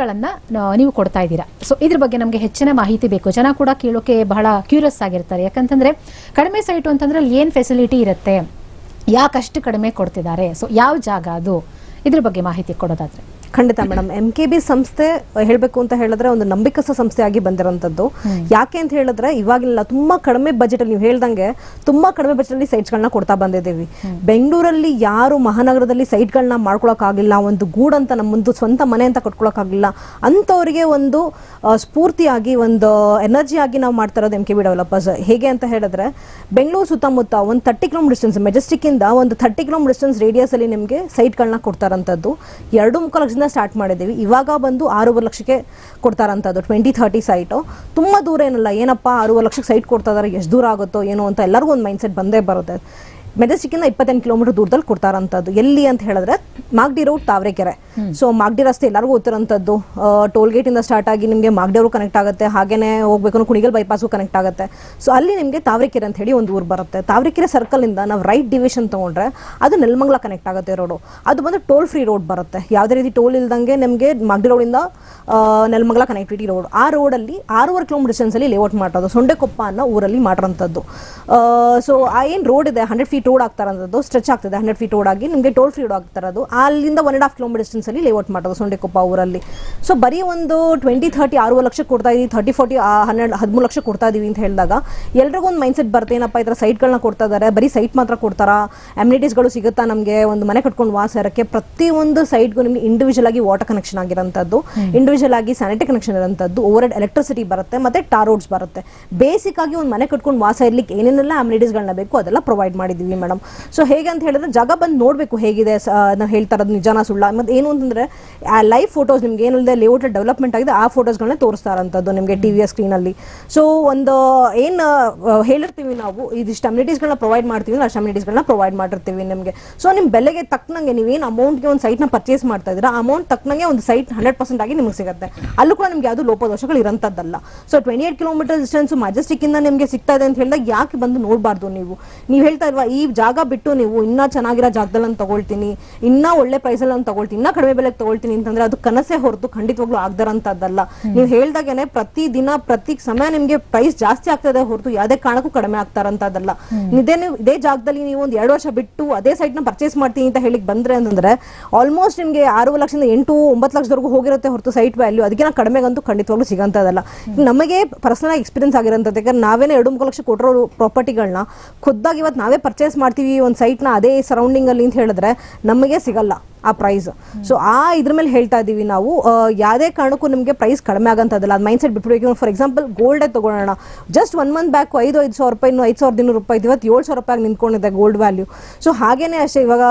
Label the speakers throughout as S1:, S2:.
S1: ಗಳನ್ನ ನೀವು ಕೊಡ್ತಾ ಇದ್ದೀರಾ. ಸೊ ಇದ್ರ ಬಗ್ಗೆ ನಮಗೆ ಹೆಚ್ಚಿನ ಮಾಹಿತಿ ಬೇಕು. ಜನ ಕೂಡ ಕೇಳೋಕೆ ಬಹಳ ಕ್ಯೂರಿಯಸ್ ಆಗಿರ್ತಾರೆ. ಯಾಕಂತಂದ್ರೆ, ಕಡಿಮೆ ಸೈಟು ಅಂತಂದ್ರೆ ಅಲ್ಲಿ ಏನ್ ಫೆಸಿಲಿಟಿ ಇರುತ್ತೆ? ಯಾಕಷ್ಟು ಕಡಿಮೆ ಕೊಡ್ತಿದ್ದಾರೆ? ಸೊ ಯಾವ ಜಾಗ ಅದು? ಇದ್ರ ಬಗ್ಗೆ ಮಾಹಿತಿ ಕೊಡೋದಾದ್ರೆ.
S2: ಖಂಡಿತ ಮೇಡಮ್. ಎಂ ಕೆ ಬಿ ಸಂಸ್ಥೆ ಹೇಳಬೇಕು ಅಂತ ಹೇಳಿದ್ರೆ ಒಂದು ನಂಬಿಕಸ್ಥ ಸಂಸ್ಥೆಯಾಗಿ ಬಂದಿರೋಂಥದ್ದು. ಯಾಕೆ ಅಂತ ಹೇಳಿದ್ರೆ ಇವಾಗಿಲ್ಲ ತುಂಬಾ ಕಡಿಮೆ ಬಜೆಟ್ ಅಲ್ಲಿ ನೀವು ಹೇಳ್ದಂಗೆ ತುಂಬಾ ಕಡಿಮೆ ಬಜೆಟ್ ಅಲ್ಲಿ ಸೈಟ್ಸ್ಗಳನ್ನ ಕೊಡ್ತಾ ಬಂದಿದ್ದೀವಿ. ಬೆಂಗಳೂರಲ್ಲಿ ಯಾರು ಮಹಾನಗರದಲ್ಲಿ ಸೈಟ್ಗಳನ್ನ ಮಾಡ್ಕೊಳಕ್ಕಾಗಿಲ್ಲ ಒಂದು ಗೂಡ್ ಅಂತ ನಮ್ಮೊಂದು ಸ್ವಂತ ಮನೆ ಅಂತ ಕಟ್ಕೊಳಕ್ಕಾಗಿಲ್ಲ ಅಂತವರಿಗೆ ಒಂದು ಸ್ಫೂರ್ತಿಯಾಗಿ ಒಂದು ಎನರ್ಜಿ ಆಗಿ ನಾವು ಮಾಡ್ತಾ ಇರೋದು ಎಂ ಕೆ ಬಿ ಡೆವಲಪರ್ಸ್ ಹೇಗೆ ಅಂತ ಹೇಳಿದ್ರೆ ಬೆಂಗಳೂರು ಸುತ್ತಮುತ್ತ ಒಂದು ತರ್ಟಿ ಕಿಲೋಮೀಟರ್ ಡಿಸ್ಟೆನ್ಸ್ ಮೆಜೆಸ್ಟಿಕ್ ಇಂದ ಒಂದು ಥರ್ಟಿ ಕಿಲೋಮೀಟರ್ ಡಿಸ್ಟೆನ್ಸ್ ರೇಡಿಯಸ್ ಅಲ್ಲಿ ನಿಮಗೆ ಸೈಟ್ಗಳನ್ನ ಕೊಡ್ತಾರಂಥದ್ದು. ಎರಡು ಮುಕ್ಕಾಲು ಸ್ಟಾರ್ಟ್ ಮಾಡಿದ್ದೀವಿ. ಇವಾಗ ಬಂದು ಆರೂವರೆ ಲಕ್ಷಕ್ಕೆ ಕೊಡ್ತಾರಂಥದ್ದು ಟ್ವೆಂಟಿ ಥರ್ಟಿ ಸೈಟು ತುಂಬ ದೂರ ಏನಲ್ಲ, ಏನಪ್ಪ ಆರೂವರೆ ಲಕ್ಷಕ್ಕೆ ಸೈಟ್ ಕೊಡ್ತಾ ಇದಾರೆ, ಎಷ್ಟು ದೂರ ಆಗುತ್ತೋ ಏನೋ ಅಂತ ಎಲ್ಲರಿಗೂ ಒಂದು ಮೈಂಡ್ ಸೆಟ್ ಬಂದೇ ಬರುತ್ತೆ. ಮೆಜೆಸ್ಟಿಕ್ಕಿಂದ ಇಪ್ಪತ್ತೆಂಟು ಕಿಲೋಮೀಟರ್ ದೂರದಲ್ಲಿ ಕೊಡ್ತಾರಂಥದ್ದು. ಎಲ್ಲಿ ಅಂತ ಹೇಳಿದ್ರೆ ಮಾಗಡಿ ರೋಡ್ ತಾವರೆಕೆರೆ. ಸೊ ಮಾಗಡಿ ರಸ್ತೆ ಎಲ್ಲರಿಗೂ ಗೊತ್ತಿರೋಂಥದ್ದು. ಟೋಲ್ ಗೇಟಿಂದ ಇಂದ ಸ್ಟಾರ್ಟ್ ಆಗಿ ನಿಮಗೆ ಮಾಗಡಿಯವರು ಕನೆಕ್ಟ್ ಆಗುತ್ತೆ. ಹಾಗೇನೆ ಹೋಗ್ಬೇಕು ಅಂದ್ರೆ ಕುಣಿಗಲ್ ಬೈಪಾಸು ಕನೆಕ್ಟ್ ಆಗುತ್ತೆ. ಸೊ ಅಲ್ಲಿ ನಿಮಗೆ ತಾವರೆಕೆರೆ ಅಂತ ಹೇಳಿ ಒಂದು ಊರು ಬರುತ್ತೆ. ತಾವರೆಕೆರೆ ಸರ್ಕಲ್ ಇಂದ ನಾವು ರೈಟ್ ಡಿವಿಷನ್ ತಗೊಂಡ್ರೆ ಅದು ನೆಲಮಂಗಲ ಕನೆಕ್ಟ್ ಆಗುತ್ತೆ ರೋಡು. ಅದು ಬಂದ್ರೆ ಟೋಲ್ ಫ್ರೀ ರೋಡ್ ಬರುತ್ತೆ. ಯಾವುದೇ ರೀತಿ ಟೋಲ್ ಇಲ್ದಂಗೆ ನಿಮಗೆ ಮಾಗಡಿ ರೋಡಿಂದ ನೆಲಮಂಗಲ ಕನೆಕ್ಟಿವಿಟಿ ರೋಡ್ ಆ ರೋಡಲ್ಲಿ ಆರೂವರೆ ಕಿಲೋಮೀಟರ್ ಡಿಸ್ಟೆನ್ಸ್ ಅಲ್ಲಿ ಲೇಔಟ್ ಮಾಡೋದು ಸೊಂಡೆಕೊಪ್ಪ ಅನ್ನೋ ಊರಲ್ಲಿ ಮಾಡಿರೋಂಥದ್ದು. ಸೊ ಆ ಏನು ರೋಡ್ ಇದೆ ಹಂಡ್ರೆಡ್ ಫೀಟ್ ರೋಡ್ ಆಗ್ತಾರಂಥದ್ದು ಸ್ಟ್ರೆಚ್ ಆಗ್ತದೆ ಹಂಡ್ರೆಡ್ ಫೀಟ್ ರೋಡ್ ಆಗಿ ನಿಮಗೆ ಟೋಲ್ ಫ್ರೀ ರೋಡ್ ಆಗ್ತಾರದು ಅಲ್ಲಿಂದ one and half kilometre distance ಅಲ್ಲಿ ಲೇಔಟ್ ಮಾಡೋದು ಸೊಂಡೆಕೊಪ್ಪ ಊರಲ್ಲಿ. ಸೊ ಬರೀ ಒಂದು ಟ್ವೆಂಟಿ ಥರ್ಟಿ ಆರು ಲಕ್ಷ ಕೊಡ್ತಾ ಇದ್ದೀವಿ ಥರ್ಟಿ ಫೋರ್ಟಿ ಹನ್ನೆರಡು ಹದಿಮೂರು ಲಕ್ಷ ಕೊಡ್ತಾ ಇದ್ದೀವಿ ಅಂತ ಹೇಳಿದಾಗ ಎಲ್ರಿಗೂ ಒಂದು ಮೈಂಡ್ ಸೆಟ್ ಬರುತ್ತೆ ಏನಪ್ಪ ಈ ಥರ ಸೈಟ್ಗಳನ್ನ ಕೊಡ್ತಾ ಇದ್ದಾರೆ ಬರೀ ಸೈಟ್ ಮಾತ್ರ ಕೊಡ್ತಾರಾ? ಅಮ್ಯುನಿಟೀಸ್ಗಳು ಸಿಗುತ್ತಾ ನಮಗೆ? ಒಂದು ಮನೆ ಕಟ್ಕೊಂಡು ವಾಸ ಇರೋಕ್ಕೆ ಒಂದು ಸೈಟ್ಗೂ ನಿಮಗೆ ಇಂಡಿವಿಜುವಲ್ ಆಗಿ ವಾಟರ್ ಕನೆಕ್ಷನ್ ಆಗಿರೋಂಥದ್ದು ಇಂಡಿವಿಜುವಲ್ ಆಗಿ ಸ್ಯಾನಿಟರಿ ಕನೆಕ್ಷನ್ ಇರೋಂಥದ್ದು ಓವರ್ ಎಲೆಕ್ಟ್ರಿಸಿಟಿ ಬರುತ್ತೆ ಮತ್ತೆ ಟಾರ್ ರೋಡ್ಸ್ ಬರುತ್ತೆ. ಬೇಸಿಕ್ ಆಗಿ ಒಂದು ಮನೆ ಕಟ್ಕೊಂಡು ವಾಸ ಇರ್ಲಿಕ್ಕೆ ಏನೇನೆಲ್ಲ ಅಮ್ಯುನಿಟೀಸ್ಗಳನ್ನ ಬೇಕು ಅದೆಲ್ಲ ಪ್ರೊವೈಡ್ ಮಾಡಿದ್ದೀವಿ ಮೇಡಮ್ ಸೊ ಹೇಗೆ ಅಂತ ಹೇಳಿದ್ರೆ ಜಾಗ ಬಂದು ನೋಡಬೇಕು ಹೇಗಿದೆ ನಾವು ಹೇಳ್ತಾ ಇರೋದು ನಿಜಾನ ಸುಳ್ಳ. ಮತ್ತೆ ಏನು ಅಂತಂದ್ರೆ ಆ ಲೈವ್ ಫೋಟೋಸ್ ನಿಮ್ಗೆ ಏನಿಲ್ಲದೆ ಲೇಔಟ್ ಡೆವಲಪ್ಮೆಂಟ್ ಆಗಿದೆ ಆ ಫೋಟೋಸ್ಗಳನ್ನ ತೋರಿಸ್ತಾ ಇರೋಂಥದ್ದು ನಿಮಗೆ ಟಿ ವಿ ಸ್ಕ್ರೀನಲ್ಲಿ ಸೊ ಒಂದು ಏನು ಹೇಳಿರ್ತೀವಿ ನಾವು ಇದಿಷ್ಟು ಅಮ್ಯುನಿಟೀಸ್ಗಳನ್ನ ಪ್ರೊವೈಡ್ ಮಾಡ್ತೀವಿ ಅಂದ್ರೆ ಅಷ್ಟು ಅಮ್ಯುನಿಟೀಸ್ಗಳನ್ನ ಪ್ರೊವೈಡ್ ಮಾಡಿರ್ತೀವಿ ನಿಮಗೆ. ಸೊ ನಿಮ್ಮ ಬೆಲೆಗೆ ತಕ್ಕನಂಗೆ ನೀವೇನು ಅಮೌಂಟ್ಗೆ ಒಂದು ಸೈಟ್ನ ಪರ್ಚೇಸ್ ಮಾಡ್ತಾ ಇದ್ದೀರಾ ಅಮೌಂಟ್ ತಕ್ಕನಂಗೆ ಒಂದು ಸೈಟ್ ಹಂಡ್ರೆಡ್ ಪರ್ಸೆಂಟ್ ಆಗಿ ನಿಮಗೆ ಸಿಗುತ್ತೆ. ಅಲ್ಲೂ ಕೂಡ ನಿಮಗೆ ಯಾವುದು ಲೋಪದೋಷಗಳು ಇರೋಂಥದ್ದಲ್ಲ. So twenty eight kilometre distance Majestic ಇಂದ ನಿಮಗೆ ಸಿಗ್ತಾ ಇದೆ ಅಂತ ಹೇಳಿದಾಗ ಯಾಕೆ ಬಂದು ನೋಡಬಾರ್ದು ನೀವು? ನೀವು ಹೇಳ್ತಾ ಇಲ್ವಾ ಈ ಜಾಗ ಬಿಟ್ಟು ನೀವು ಇನ್ನೂ ಚೆನ್ನಾಗಿರೋ ಜಾಗದಲ್ಲಿ ನಾನು ತಗೊಳ್ತೀನಿ ಇನ್ನೂ ಒಳ್ಳೆ ಪ್ರೈಸಲ್ಲಿ ನಾನು ತಗೊಳ್ತೀನಿ ಇನ್ನೂ ಕಡಿಮೆ ಬೆಲೆಗೆ ತಗೊಳ್ತೀನಿ ಅಂತಂದ್ರೆ ಅದು ಕನಸೇ ಹೊರತು ಖಂಡಿತವಾಗ್ಲೂ ಅದಲ್ಲ ನೀವು ಹೇಳ್ದಾಗೇನೆ ಪ್ರತಿ ದಿನ ಪ್ರತಿ ಸಮಯ ನಿಮಗೆ ಪ್ರೈಸ್ ಜಾಸ್ತಿ ಆಗ್ತದೆ ಹೊರತು ಯಾವುದೇ ಕಾರಣಕ್ಕೂ ಕಡಿಮೆ ಆಗ್ತಾರಂತದ್ದಲ್ಲ. ಇದೇ ನೀವು ಇದೇ ಜಾಗದಲ್ಲಿ ನೀವು ಒಂದು ಎರಡು ವರ್ಷ ಬಿಟ್ಟು ಅದೇ ಸೈಟ್ನ ನ ಪರ್ಚೇಸ್ ಮಾಡ್ತೀನಿ ಅಂತ ಹೇಳಿ ಬಂದ್ರೆ ಅಂತಂದ್ರೆ ಆಲ್ಮೋಸ್ಟ್ ನಿಮಗೆ ಆರು ಲಕ್ಷದಿಂದ ಎಂಟು ಒಂಬತ್ತು ಲಕ್ಷದವರೆಗೂ ಹೋಗಿರುತ್ತೆ ಹೊರತು ಸೈಟ್ ವ್ಯಾಲ್ಯೂ ಅದಕ್ಕಿಂತ ಕಡಿಮೆಗಂತೂ ಖಂಡಿತವಾಗ್ಲೂ ಸಿಗಂತದಲ್ಲ ನಮಗೆ ಪರ್ಸನಲ್ ಎಕ್ಸ್ಪೀರಿಯನ್ಸ್ ಆಗಿರೋಂಥದ್ದು ಯಾಕಂದ್ರೆ ನಾವೇನೇ ಎರಡು ಮೂರು ಲಕ್ಷ ಕೊಟ್ಟಿರೋ ಪ್ರಾಪರ್ಟಿಗಳನ್ನ ಖುದ್ದಾಗಿ ಇವತ್ತು ನಾವೇ ಪರ್ಚೇಸ್ ಮಾಡ್ತೀವಿ ಒಂದು ಸೈಟ್ನ ಅದೇ ಸರೌಂಡಿಂಗಲ್ಲಿ ಅಂತ ಹೇಳಿದ್ರೆ ನಮಗೆ ಸಿಗಲ್ಲ. ಆ ಪ್ರೈಸ್ ಸೊ ಆ ಇದ್ರ ಮೇಲೆ ಹೇಳ್ತಾ ಇದೀವಿ ನಾವು ಯಾವುದೇ ಕಾರಣಕ್ಕೂ ನಿಮಗೆ ಪ್ರೈಸ್ ಕಡಿಮೆ ಆಗಂತದಲ್ಲ. ಅದು ಮೈಂಡ್ ಸೆಟ್ ಬಿಟ್ಬಿಡ್ಬೇಕು ಫಾರ್ ಎಕ್ಸಾಂಪಲ್ ಗೋಲ್ಡೇ ತಗೊಳ್ಳೋಣ. ಜಸ್ಟ್ ಒನ್ ಮಂತ್ ಬ್ಯಾಕ್ ಐದು ಐದು ಸಾವಿರ ರೂಪಾಯಿ ಐದು ಸಾವಿರದ ಇನ್ನೂರು ರೂಪಾಯಿ ಇವತ್ತು ಏಳು ಸಾವಿರ ರೂಪಾಯಿ ನಿಂತ್ಕೊಂಡಿದೆ ಗೋಲ್ಡ್ ವ್ಯಾಲ್ಯೂ ಸೊ ಹಾಗೇನೆ ಅಷ್ಟೇ, ಇವಾಗ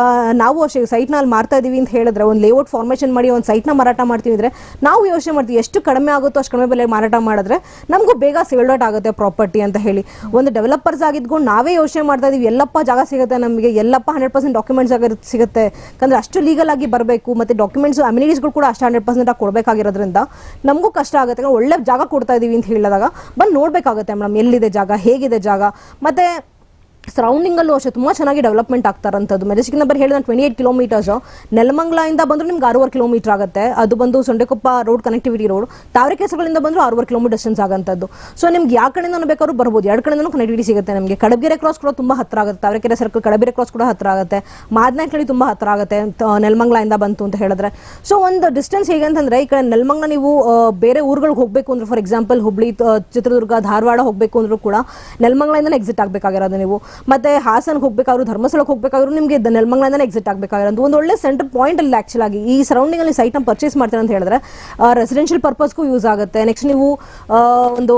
S2: ನಾವು ಅಷ್ಟೇ ಸೈಟ್ನ ಅಲ್ಲಿ ಮಾರ್ತಾ ಇದೀವಿ ಅಂತ ಹೇಳಿದ್ರೆ, ಒಂದು ಲೇಔಟ್ ಫಾರ್ಮೇಷನ್ ಮಾಡಿ, ಒಂದು ಸೈಟ್ನ ಮಾರಾಟ ಮಾಡ್ತೀವಿ ಅಂದ್ರೆ, ನಾವು ಯೋಚನೆ ಮಾಡ್ತೀವಿ ಎಷ್ಟು ಕಡಿಮೆ ಆಗುತ್ತೋ ಅಷ್ಟು ಕಡಿಮೆ ಬೆಲೆ ಮಾರಾಟ ಮಾಡಿದ್ರೆ, ನಮಗೂ ಬೇಗ ಸೇಲ್ಡ್ ಔಟ್ ಆಗುತ್ತೆ ಪ್ರಾಪರ್ಟಿ ಅಂತ ಹೇಳಿ. ಒಂದು ಡೆವಲಪರ್ಸ್ ಆಗಿದ್ಕೊಂಡು ನಾವೇ ಯೋಚನೆ ಮಾಡ್ತಾ ಇದೀವಿ, ಎಲ್ಲಪ್ಪ ಜಾಗ ಸಿಗುತ್ತೆ ನಮಗೆ, ಎಲ್ಲಪ್ಪ ಹಂಡ್ರೆಡ್ ಪರ್ಸೆಂಟ್ ಡಾಕ್ಯುಮೆಂಟ್ಸ್ ಆಗಿ ಸಿಗುತ್ತೆ. ಯಾಕಂದ್ರೆ ಅಷ್ಟು ಲೀಗಲ್ ಆಗಿ ಬರಬೇಕು, ಮತ್ತೆ ಡಾಕ್ಯುಮೆಂಟ್ಸ್ ಅಮ್ಯುನಿಟೀಸ್ಗಳು ಕೂಡ ಅಷ್ಟು ಹಂಡ್ರೆಡ್ ಪರ್ಸೆಂಟ್ ಆಗಿ ಕೊಡಬೇಕಾಗಿರೋದ್ರಿಂದ ನಮಗೂ ಕಷ್ಟ ಆಗುತ್ತೆ. ಒಳ್ಳೆ ಜಾಗ ಕೊಡ್ತಾ ಇದೀವಿ ಅಂತ ಹೇಳಿದಾಗ, ಬಂದು ನೋಡಬೇಕಾಗುತ್ತೆ ಮೇಡಮ್ ಎಲ್ಲಿದೆ ಜಾಗ, ಹೇಗಿದೆ ಜಾಗ. ಮತ್ತೆ ಸರೌಂಡಿಂಗಲ್ಲೂ ಅಷ್ಟೇ ತುಂಬ ಚೆನ್ನಾಗಿ ಡೆವಲಪ್ಮೆಂಟ್ ಆಗ್ತಾರಂಥದ್ದು ಮೆಜೆಸ್ಟಿಕ್ ನಂಬರ್ ಹೇಳಿದ ಟ್ವೆಂಟಿ ಏಟ್ ಕಿಲೋಮೀಟರ್ಸ್ ನೆಲಮಂಗಲದಿಂದ ಬಂದ್ರೆ ನಿಮ್ಗೆ ಆರೂವರೆ ಕಿಲೋಮೀಟರ್ ಆಗುತ್ತೆ. ಅದು ಬಂದು ಸೊಂಡೆಕೊಪ್ಪ ರೋಡ್ ಕನೆಕ್ಟಿವಿಟಿ ರೋಡ್ ತಾವರೆಕೆಸಗಳಿಂದ ಬಂದರೂ ಆರೂವರೆ ಕಿಲೋಮೀಟರ್ ಡಿಸ್ಟೆನ್ಸ್ ಆಗಂಥದ್ದು ಸೊ ನಿಮ್ಗೆ ಯಾವ ಕಡೆಯಿಂದ ಬೇಕಾದ್ರೂ ಬರ್ಬೋದು. ಎರಡು ಕಡೆಯಿಂದನೂ ಕನೆಕ್ಟಿವಿಟಿ ಸಿಗುತ್ತೆ ನಮಗೆ. ಕಡಬಗೆರೆ ಕ್ರಾಸ್ ಕೂಡ ತುಂಬ ಹತ್ರ ಆಗುತ್ತೆ. ತಾವರೆಕೆರೆ ಸರ್ಕಲ್ ಕಡಬೆರೆ ಕ್ರಾಸ್ ಕೂಡ ಹತ್ರ ಆಗುತ್ತೆ. ಮಾದನಾಕಳಿ ತುಂಬ ಹತ್ರ ಆಗುತ್ತೆ. ನೆಲಮಂಗ್ಲಿಂದ ಬಂತು ಅಂತ ಹೇಳಿದ್ರೆ. ಸೊ ಒಂದು ಡಿಸ್ಟೆನ್ಸ್ ಹೇಗೆ ಅಂತಂದ್ರೆ, ಈ ಕಡೆ ನೆಲಮಂಗಲ ನೀವು ಬೇರೆ ಊರುಗಳಿಗೆ ಹೋಗಬೇಕು ಅಂದ್ರೆ ಫಾರ್ ಎಕ್ಸಾಂಪಲ್ ಹುಬ್ಳಿ ಚಿತ್ರದುರ್ಗ, ಧಾರವಾಡ ಹೋಗಬೇಕು ಅಂದ್ರೂ ಕೂಡ ನೆಲಮಂಗಲದಿಂದ ಎಕ್ಸಿಟ್ ಆಗಬೇಕಾಗಿರೋದು ನೀವು. ಮತ್ತೆ ಹಾಸನ್ಗೆ ಹೋಗ್ಬೇಕಾದ್ರು ಧರ್ಮಸ್ಥಳಕ್ಕೆ ಹೋಗ್ಬೇಕಾದ್ರು ನಿಮಗೆ ನೆಲಮಂಗಲದಿಂದ ಎಕ್ಸಿಟ್ ಆಗಬೇಕಾಗಿರೋದು. ಒಂದು ಒಳ್ಳೆ ಸೆಂಟರ್ ಪಾಯಿಂಟ್ ಅಲ್ಲಿ ಆಕ್ಚುಲ್ ಆಗಿ ಈ ಸರೌಂಡಿಂಗ್ ಅಲ್ಲಿ ಸೈಟ್ ಪರ್ಚೇಸ್ ಮಾಡ್ತಾರೆ ಅಂತ ಹೇಳಿದ್ರೆ ರೆಸಿಡೆನ್ಷಿಯಲ್ ಪರ್ಪಸ್ಗೂ ಯೂಸ್ ಆಗುತ್ತೆ. ನೆಕ್ಸ್ಟ್ ನೀವು ಒಂದು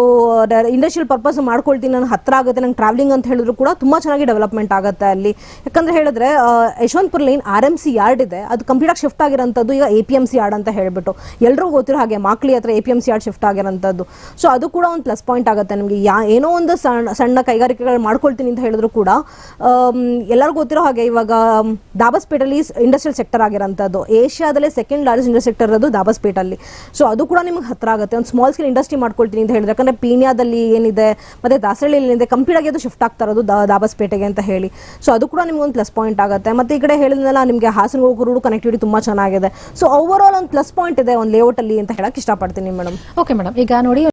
S2: ಇಂಡಸ್ಟ್ರಿಯಲ್ ಪರ್ಪಸ್ ಮಾಡ್ಕೊಳ್ತೀನಿ ನಾನು ಹತ್ರ ಆಗುತ್ತೆ, ನಂಗೆ ಟ್ರಾವೆಲಿಂಗ್ ಅಂತ ಹೇಳಿದ್ರು ಕೂಡ ತುಂಬಾ ಚೆನ್ನಾಗಿ ಡೆವಲಪ್ಮೆಂಟ್ ಆಗುತ್ತೆ ಅಲ್ಲಿ. ಯಾಕಂದ್ರೆ ಹೇಳಿದ್ರೆ Yeshwantpur line R M C yard ಇದೆ. ಅದು ಕಂಪ್ಲೀಟ್ ಆಗಿ ಶಿಫ್ಟ್ ಆಗಿರೋಂಥದ್ದು ಈಗ A P M C yard ಅಂತ ಹೇಳ್ಬಿಟ್ಟು. ಎಲ್ಲರೂ ಗೊತ್ತಿರೋ ಹಾಗೆ ಮಾಕ್ಲಿ ಹತ್ರ A P M C yard shift ಆಗಿರೋಂಥದ್ದು. So ಅದು ಕೂಡ ಒಂದು ಪ್ಲಸ್ ಪಾಯಿಂಟ್ ಆಗುತ್ತೆ ನಿಮಗೆ. ಯಾ, ಏನೋ ಒಂದು ಸಣ್ಣ ಸಣ್ಣ ಕೈಗಾರಿಕೆಗಳು ಮಾಡ್ಕೊಳ್ತೀನಿ ಅಂತ ಹೇಳಿದ್ರು ಕೂಡ ಎಲ್ಲರಿಗೂ ಗೊತ್ತಿರೋ ಹಾಗೆ ಇವಾಗ ದಾಬಸ್ಪೇಟಲ್ಲಿ ಇಂಡಸ್ಟ್ರಿಯಲ್ ಸೆಕ್ಟರ್ ಆಗಿರೋಂಥದ್ದು. ಏಷ್ಯಾದಲ್ಲೇ ಸೆಕೆಂಡ್ ಲಾರ್ಜೆಸ್ಟ್ ಇಂಡಸ್ಟ್ರಿ ಸೆಕ್ಟರ್ ಇರೋದು ದಾಬಸ್ಪೇಟಲ್ಲಿ ಸೊ ಅದು ಕೂಡ ನಿಮ್ಗೆ ಹತ್ತಿರ ಆಗುತ್ತೆ. ಒಂದು ಸ್ಮಾಲ್ ಸ್ಕೇಲ್ ಇಂಡಸ್ಟ್ರಿ ಮಾಡ್ಕೊಳ್ತೀನಿ ಅಂತ ಹೇಳಿದ್ರೆ. ಯಾಕಂದ್ರೆ ಪೀಣ್ಯಾದಲ್ಲಿ ಏನಿದೆ, ಮತ್ತೆ ದಾಸರಳ್ಳಿಯಲ್ಲಿ ಏನಿದೆ ಕಂಪ್ಲೀಟ್ ಆಗಿ ಅದು ಶಿಫ್ಟ್ ಆಗ್ತಾ ಇರೋದು ದಾಬಸ್ಪೇಟೆಗೆ ಅಂತ ಹೇಳಿ. ಸೊ ಅದು ಕೂಡ ನಿಮ್ಗೆ ಒಂದು ಪ್ಲಸ್ ಪಾಯಿಂಟ್ ಆಗುತ್ತೆ. ಮತ್ತೆ ಈ ಕಡೆ ಹೇಳಿದ್ನೆಲ್ಲ, ನಿಮಗೆ ಹಾಸನ ಹೋಗೋರು ಕನೆಕ್ಟಿವಿಟಿ ತುಂಬಾ ಚೆನ್ನಾಗಿದೆ. ಸೊ ಓವರ್ ಆಲ್ ಒಂದು ಪ್ಲಸ್ ಪಾಯಿಂಟ್ ಇದೆ ಒಂದು ಲೇಔಟ್ ಅಲ್ಲಿ ಅಂತ ಹೇಳಕ್ಕೆ ಇಷ್ಟಪಡ್ತೀನಿ ಮೇಡಮ್
S1: ಓಕೆ ಮೇಡಮ್ ಈಗ ನೋಡಿ